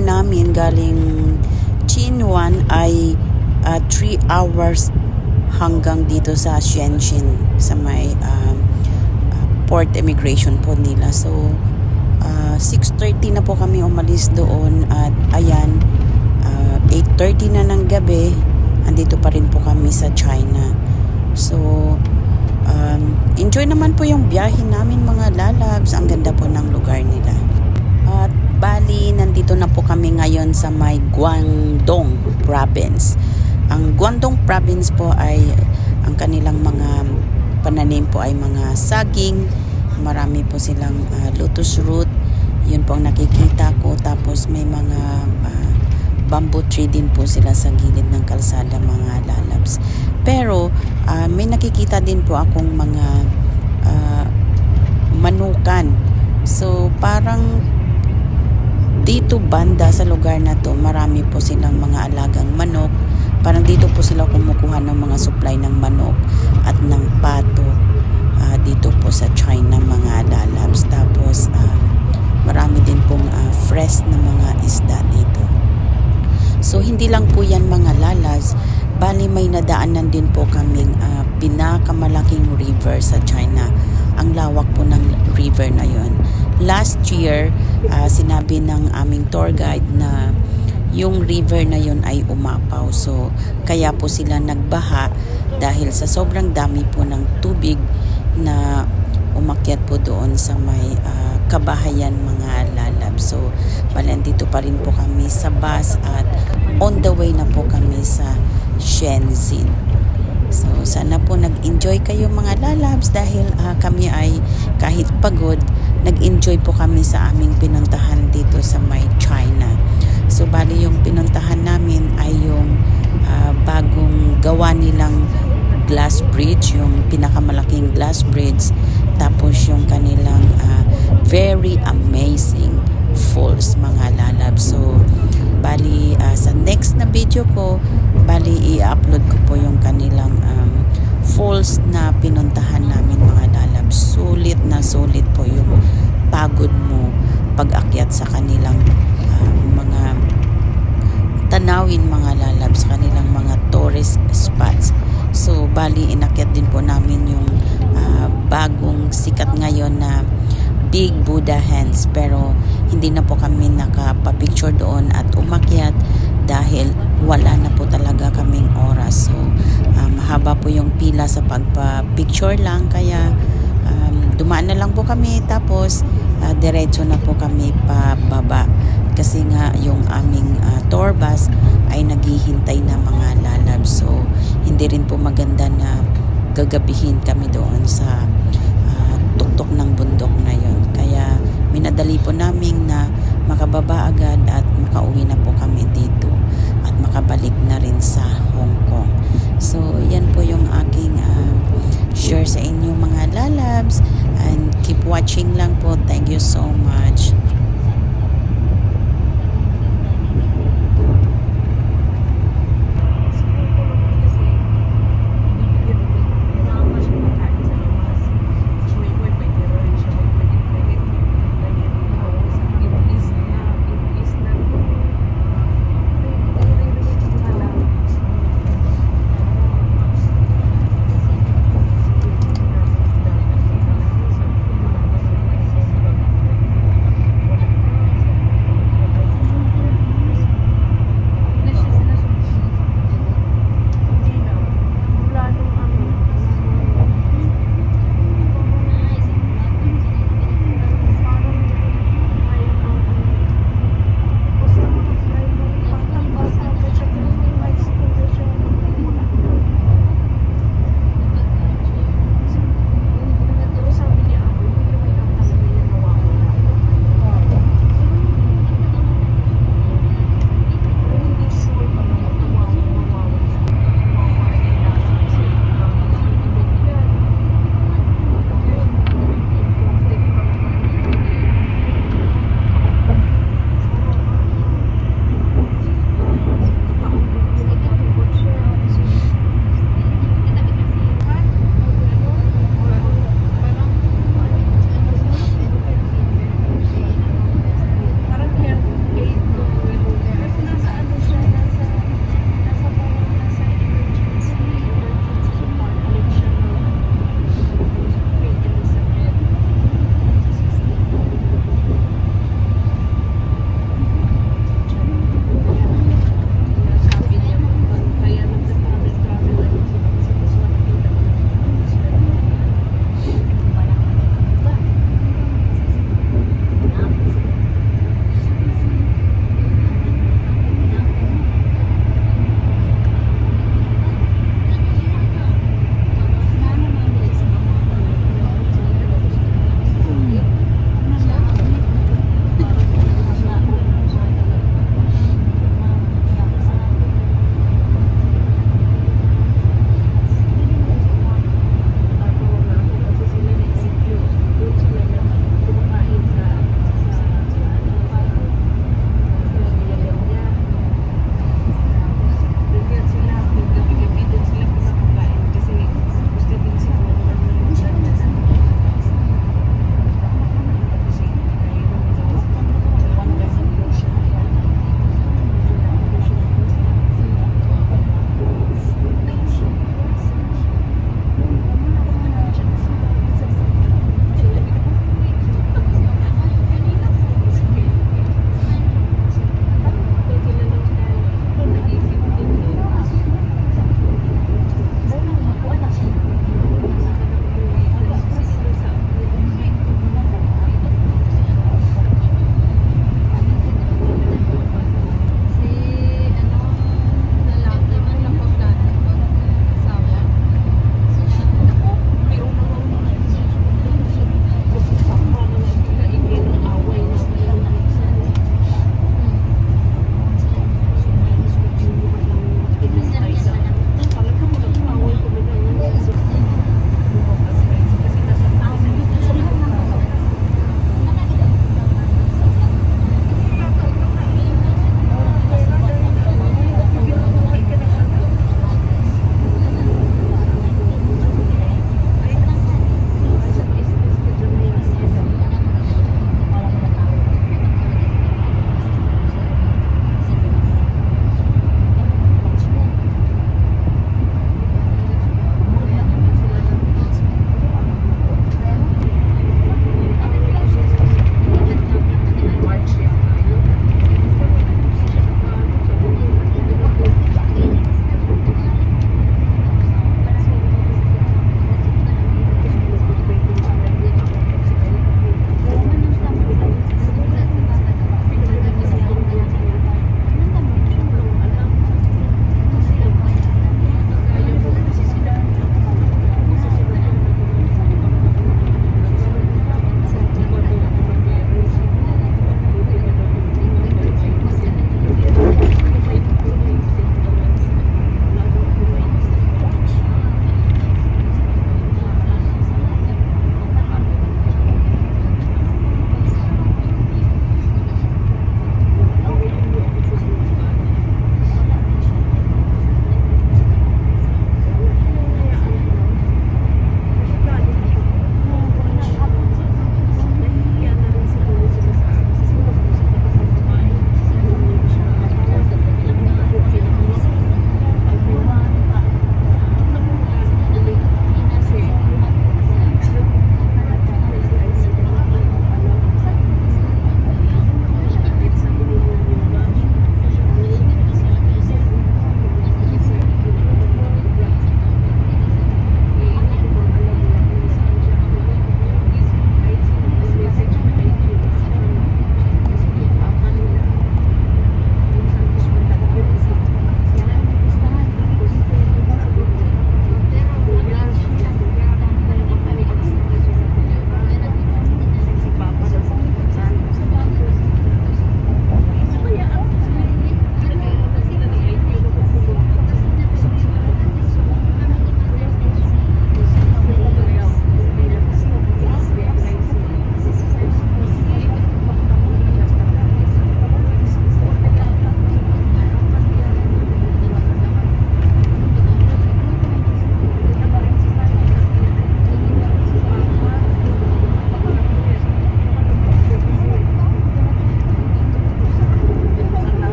namin galing Chinwan ay 3 hours hanggang dito sa Shenzhen sa may um, uh, port immigration po nila. So, uh, 6.30 na po kami umalis doon at ayan, uh, 8.30 na ng gabi, andito pa rin po kami sa China. So, um, enjoy naman po yung biyahe namin mga lalabs. Ang ganda po ng lugar nila. Bali, nandito na po kami ngayon sa may Guangdong province. Ang Guangdong province po ay ang kanilang mga pananim po ay mga saging. Marami po silang uh, lotus root. Yun po ang nakikita ko. Tapos may mga uh, bamboo tree din po sila sa gilid ng kalsada mga lalabs. Pero uh, may nakikita din po akong mga uh, manukan. So parang dito banda sa lugar na to, marami po silang mga alagang manok. Parang dito po sila kumukuha ng mga supply ng manok at ng pato uh, dito po sa China mga lalabs. Tapos uh, marami din pong uh, fresh na mga isda dito. So hindi lang po yan mga lalas, bali may nadaanan din po kaming uh, pinakamalaking river sa China. Ang lawak po ng river na yon. Last year, uh, sinabi ng aming tour guide na yung river na yon ay umapaw. So, kaya po sila nagbaha dahil sa sobrang dami po ng tubig na umakyat po doon sa may uh, kabahayan mga lalab. So, bali dito pa rin po kami sa bus at on the way na po kami sa Shenzhen. So, sana po nag-enjoy kayo mga lalabs dahil uh, kami ay kahit pagod, nag-enjoy po kami sa aming pinuntahan dito sa may China. So, bali yung pinuntahan namin ay yung uh, bagong gawa nilang glass bridge, yung pinakamalaking glass bridge. Tapos yung kanilang uh, very amazing falls mga lalabs. So, bali uh, sa next na video ko, bali i-upload ko po yung kanilang um, falls na pinuntahan namin mga lalabs. Sulit na sulit po yung pagod mo pag-akyat sa kanilang um, mga tanawin mga lalabs, kanilang mga tourist spots. So, bali inakyat din po namin yung uh, bagong sikat ngayon na Big Buddha Hands pero hindi na po kami nakapapicture doon at umakyat dahil wala na po talaga kaming oras. So, uh, mahaba po yung pila sa pagpa-picture lang kaya dumaan na lang po kami tapos uh, diretso na po kami pababa. Kasi nga yung aming uh, tour bus ay naghihintay na mga lalab. So hindi rin po maganda na gagabihin kami doon sa uh, tuktok ng bundok na yon kaya minadali po namin na makababa agad at makauwi na po kami dito at makabalik na rin sa Hong Kong. So yan po yung aking share sa inyo mga lalabs. And keep watching lang po. Thank you so much